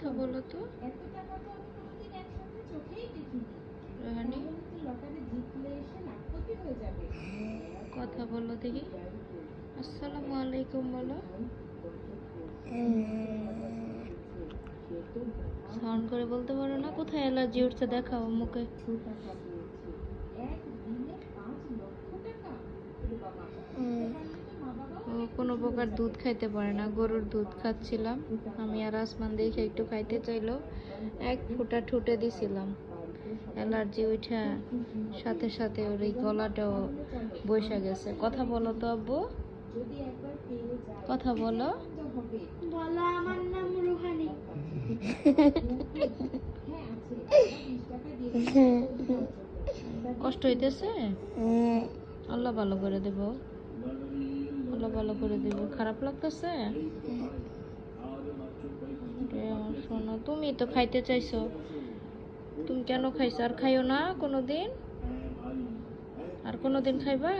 কথা বলো তো। এত টাকা তো আমি কোনোদিন একসাথে চোখেই দেখিনি। রোহানি? হচ্ছে লটারি জিতলে এসে লাখপতি হয়ে যাবে। কথা বলো দেখি। আসসালামু আলাইকুম বলো। সাউন্ড করে বলতে পারো না। কোথায় অ্যালার্জি উঠছে দেখাও মুখে। প্রকার দুধ খাইতে পারে না। গরুর দুধ খাচ্ছিলাম। আমি আর আসমান দেখে একটু খাইতে চাইলো। এক ফোঁটা ঠুটে দিছিলাম। অ্যালার্জি উঠা সাথে সাথে ওর এই গলাটাও বসে গেছে। কথা বলো তো আব্বু। কথা বলো। বলো আমার নাম রুহানি। হ্যাঁ কষ্ট হইতেছে? আল্লাহ ভালো করে দেব। ভালো করে দেব। খারাপ লাগতেছে? সোনা? তুমি তো খাইতে চাইছো। তুমি কেন খাইছো? আর খাইও না কোনোদিন? আর কোনোদিন খাইবা?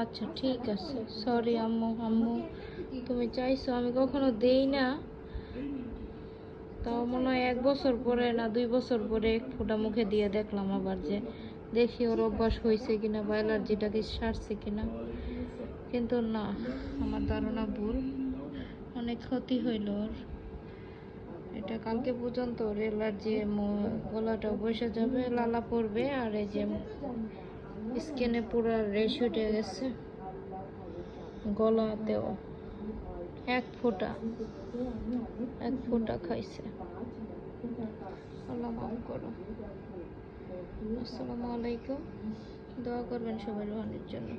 আচ্ছা ঠিক আছে। সরি আম্মু আম্মু। তুমি চাইছো, আমি কখনো দেই না। তাও মনে হয় এক বছর পরে না, দুই বছর পরে এক ফোঁটা মুখে দিয়ে দেখলাম আবার যে দেখি ওর অভ্যাস হয়েছে কিনা বা অ্যালার্জিটা কি সারছে কিনা। কিন্তু না, আমার ধারণা ভুল। অনেক ক্ষতি হইল ওর। এটা কালকে পর্যন্ত ওর অ্যালার্জি গলাটা বসে যাবে, লালা পড়বে, আর এই যে স্কিনে পুরো রেশ উঠে গেছে গলাতেও। এক ফোঁটা এক ফোঁটা খাইছে। আল্লাহ মাফ করো। আসসালামু আলাইকুম। দোয়া করবেন সবাই রোহানির জন্য।